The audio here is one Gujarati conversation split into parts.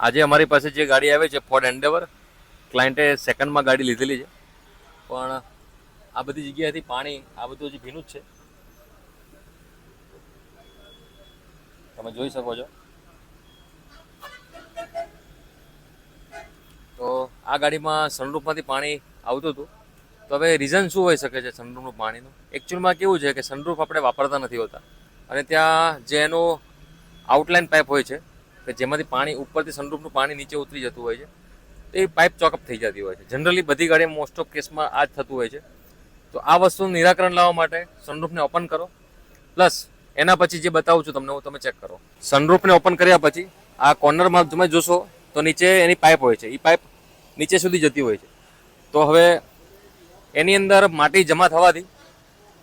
આજે અમારી પાસે જે ગાડી આવે છે ફોર્ડ એન્ડેવર ક્લાયન્ટે સેકન્ડમાં ગાડી લીધેલી છે. પણ આ બધી જગ્યાએથી પાણી, આ બધું હજી ભીનું જ છે. તમે જોઈ શકો છો. તો આ ગાડીમાં સનરૂફમાંથી પાણી આવતું હતું. તો હવે રીઝન શું હોઈ શકે છે સનરૂફનું પાણીનું? એકચ્યુઅલમાં કેવું છે કે સનરૂફ આપણે વાપરતા નથી હોતા. અને ત્યાં જે એનું આઉટલાઇન પાઇપ હોય છે કે જેમાંથી પાણી ઉપરથી સનરૂફનું પાણી નીચે ઉતરી જતું હોય છે, તો એ પાઇપ ચોકઅપ થઈ જતી હોય છે. જનરલી બધી ગાડી મોસ્ટ ઓફ કેસમાં આ જ થતું હોય છે. તો આ વસ્તુનું નિરાકરણ લાવવા માટે સનરૂફને ઓપન કરો. પ્લસ એના પછી જે બતાવું છું તમને, હું તમે ચેક કરો. સનરૂફને ઓપન કર્યા પછી આ કોર્નરમાં તમે જોશો, તો નીચે એની પાઇપ હોય છે. એ પાઇપ નીચે સુધી જતી હોય છે. તો હવે એની અંદર માટી જમા થવાથી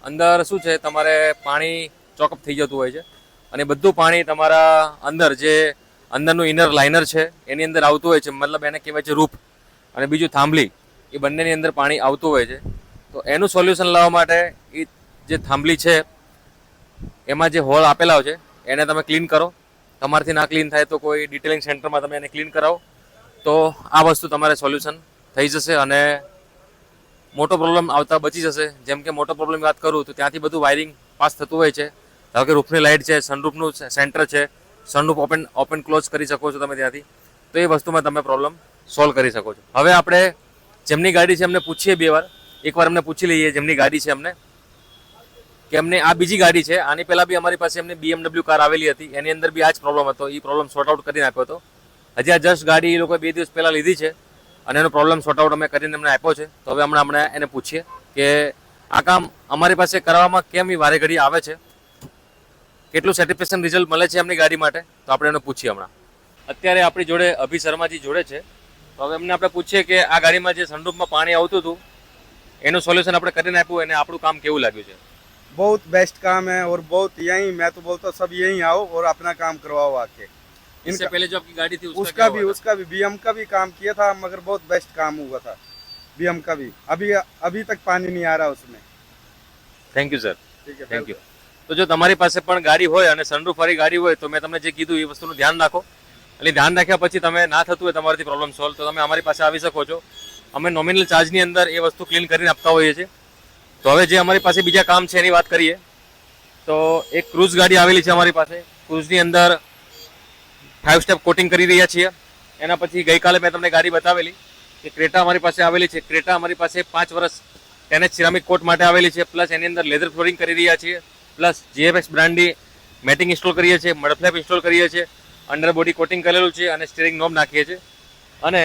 અંદર શું છે, તમારે પાણી ચોકઅપ થઈ જતું હોય છે. અને બધું પાણી તમારા અંદર જે અંદરનું ઇનર લાઇનર છે, એની અંદર આવતું હોય છે, મતલબ એને કહેવાય છે રૂપ. અને બીજું થાંભલી, એ બંનેની અંદર પાણી આવતું હોય છે. તો એનું સોલ્યુશન લાવવા માટે એ જે થાંભલી છે, એમાં જે હોલ આપેલા છે, એને તમે ક્લીન કરો. તમારથી ના ક્લીન થાય તો કોઈ ડિટેલિંગ સેન્ટરમાં તમે એને ક્લીન કરાવો. તો આ વસ્તુ તમારે સોલ્યુશન થઈ જશે અને મોટો પ્રોબ્લેમ આવતા બચી જશે. જેમ કે મોટો પ્રોબ્લેમ વાત કરું તો ત્યાંથી બધું વાયરિંગ પાસ થતું હોય છે. ધારો કે રૂફની લાઇટ છે સનરૂફનું સેન્ટર છે સનરૂફ ઓપન ઓપન ક્લોઝ કરી શકો છો તમે ત્યાંથી. તો એ વસ્તુમાં તમે પ્રોબ્લેમ સોલ્વ કરી શકો છો. હવે આપણે જેમની ગાડી છે એમને પૂછીએ બે વાર. એકવાર એમને પૂછી લઈએ જેમની ગાડી છે એમને. કે એમને આ બીજી ગાડી છે. આની પહેલાં બી અમારી પાસે એમને BMW કાર આવેલી હતી. એની અંદર બી આ જ પ્રોબ્લેમ હતો. એ પ્રોબ્લેમ સોર્ટ આઉટ કરીને આપ્યો હતો. હજી આ જસ્ટ ગાડી એ લોકોએ બે દિવસ પહેલાં લીધી છે અને એનો પ્રોબ્લેમ સોર્ટ આઉટ અમે કરીને એમને આપ્યો છે. તો હવે હમણાં હમણાં એને પૂછીએ કે આ કામ અમારી પાસે કરવામાં કેમ એ વારે ઘડી આવે છે? કેટલું સેટિસ્ફેક્શન રિઝલ્ટ મળે છે એમની ગાડી માટે તો આપણે એને પૂછીએ હમણાં અત્યારે આપણી જોડે અભિ શર્માજી જોડે છે તો હવે એમને આપણે પૂછીએ કે આ ગાડીમાં જે સનરૂફમાં પાણી આવતું હતું એનું સોલ્યુશન આપણે કરીને આપ્યું અને આપણું કામ કેવું લાગ્યું છે बहुत बेस्ट काम है और बहुत यही मैं तो बोलता हूँ सब यहीं आओ और अपना काम करवाओ आके इससे इनका पहले जो आपकी गाड़ी थी उसका, उसका क्या भी हुआ था? उसका भी बीएम का भी काम किया था मगर बहुत बेस्ट काम हुआ था बीएम का भी अभी अभी तक पानी नहीं आ रहा उसमें થેન્ક યુ સર ठीक है થેન્ક યુ તો જો તમારી પાસે પણ ગાડી હોય અને સનરૂફ વાળી ગાડી હોય, તો મેં તમને જે કીધું એ વસ્તુનું ધ્યાન રાખો. એટલે ધ્યાન રાખ્યા પછી તમે ના થતું હોય તમારાથી પ્રોબ્લેમ સોલ્વ તો તમે અમારી પાસે આવી શકો છો. અમે નોમિનલ ચાર્જની અંદર એ વસ્તુ ક્લીન કરીને આપતા હોઈએ છીએ. તો હવે જે અમારી પાસે બીજા કામ છે એની વાત કરીએ. તો એક ક્રૂઝ ગાડી આવેલી છે અમારી પાસે. ક્રૂઝની અંદર ફાઇવ સ્ટેપ કોટિંગ કરી રહ્યા છીએ. એના પછી ગઈકાલે મેં તમને ગાડી બતાવેલી કે ક્રેટા અમારી પાસે આવેલી છે. ક્રેટા અમારી પાસે પાંચ વર્ષ તેને સિરામિક કોટ માટે આવેલી છે. પ્લસ એની અંદર લેધર ફ્લોરિંગ કરી રહ્યા છીએ. પ્લસ જીએફએક્સ બ્રાન્ડની મેટિંગ ઇન્સ્ટોલ કરીએ છીએ મડફ્લેપ ઇન્સ્ટોલ કરીએ છીએ અંડર બોડી કોટિંગ કરેલું છે અને સ્ટીરિંગ નોબ નાખીએ છીએ. અને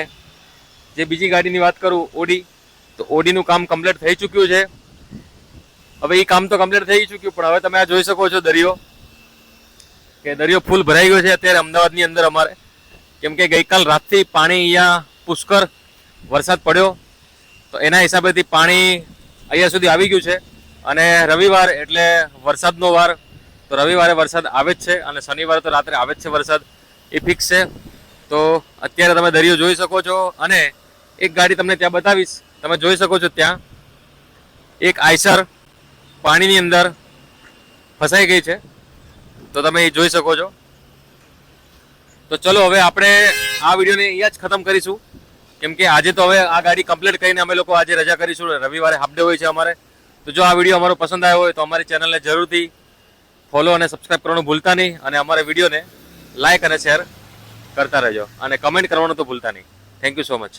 જે બીજી ગાડીની વાત કરું, ઓડી, તો ઓડીનું કામ કમ્પ્લીટ થઈ ચૂક્યું છે. હવે એ કામ તો કમ્પ્લીટ થઈ ચૂક્યું, પણ હવે તમે આ જોઈ શકો છો દરિયો, કે દરિયો ફૂલ ભરાઈ ગયો છે અત્યારે અમદાવાદની અંદર અમારે. કેમ કે ગઈકાલ રાતથી પાણી અહીંયા પુષ્કર વરસાદ પડ્યો, તો એના હિસાબેથી પાણી અહીંયા સુધી આવી ગયું છે. અને રવિવાર એટલે વરસાદનો વાર. તો રવિવારે વરસાદ આવે જ છે અને શનિવારે તો રાત્રે આવે જ છે વરસાદ. એ ફિક્સ છે. તો અત્યારે તમે દરિયો જોઈ શકો છો અને એક ગાડી તમને ત્યાં બતાવીશ. તમે જોઈ શકો છો ત્યાં. એક આઈસર પાણીની અંદર ફસાઈ ગઈ છે. તો તમે એ જોઈ શકો છો. તો ચલો હવે આપણે આ વિડીયોને અહીંયા જ ખતમ કરીશું. કેમ કે આજે તો હવે આ ગાડી કમ્પ્લીટ કરીને અમે લોકો આજે રજા કરીશું. રવિવારે હાફ ડે હોય છે અમારે. તો જો આ વીડિયો અમારો પસંદ આવ્યો હોય તો અમારી ચેનલને જરૂરથી ફોલો અને સબસ્ક્રાઈબ કરવાનું ભૂલતા નહીં અને અમારા વિડીયોને લાઇક અને શેર કરતા રહેજો અને કમેન્ટ કરવાનું તો ભૂલતા નહીં. Thank you so much